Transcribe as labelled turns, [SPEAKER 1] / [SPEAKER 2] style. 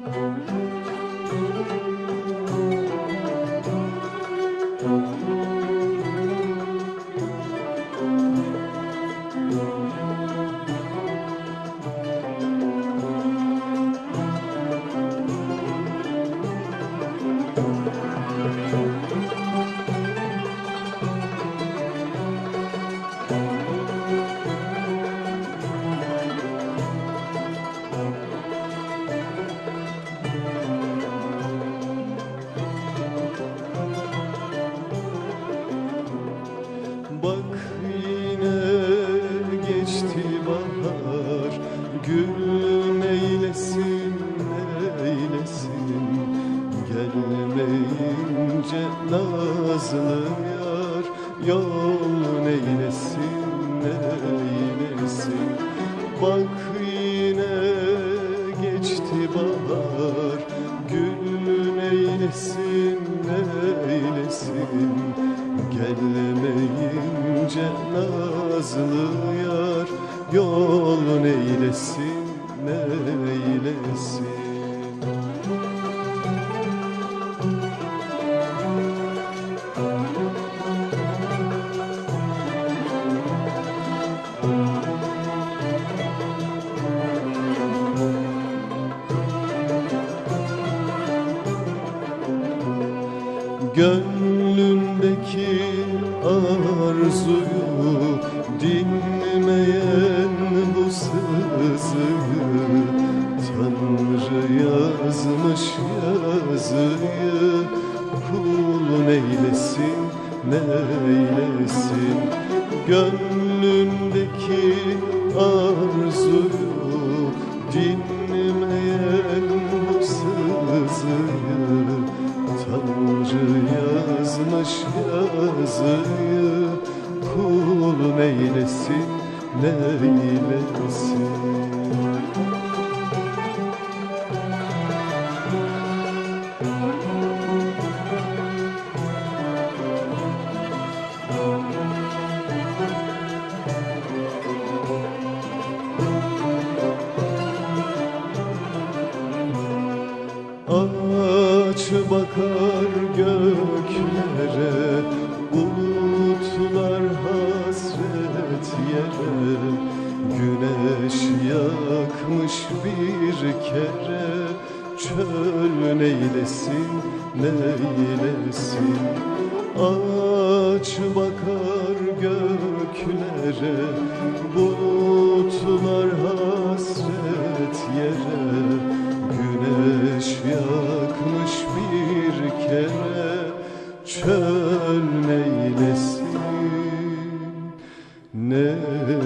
[SPEAKER 1] Bak Gelmeyince nazlı yar Yol neylesin neylesin? Bak yine geçti bahar Gül neylesin neylesin? Gelmeyince nazlı yar Yol neylesin neylesin Gönlündeki arzuyu dinmeyen bu sızıyı Tanrı yazmış yazıyı Kul neylesin neylesin Gönlündeki arzuyu dinmeyen bu sızıyı yazmış yazıyı Kul neylesin neylesin bakar göklere Bulutlar hasret yere. Güneş yakmış bir kere Çöl neylesin neylesin? Aç bakar göklere Bulutlar hasret yere. Güneş yakmış Çöl neylesin Neylesin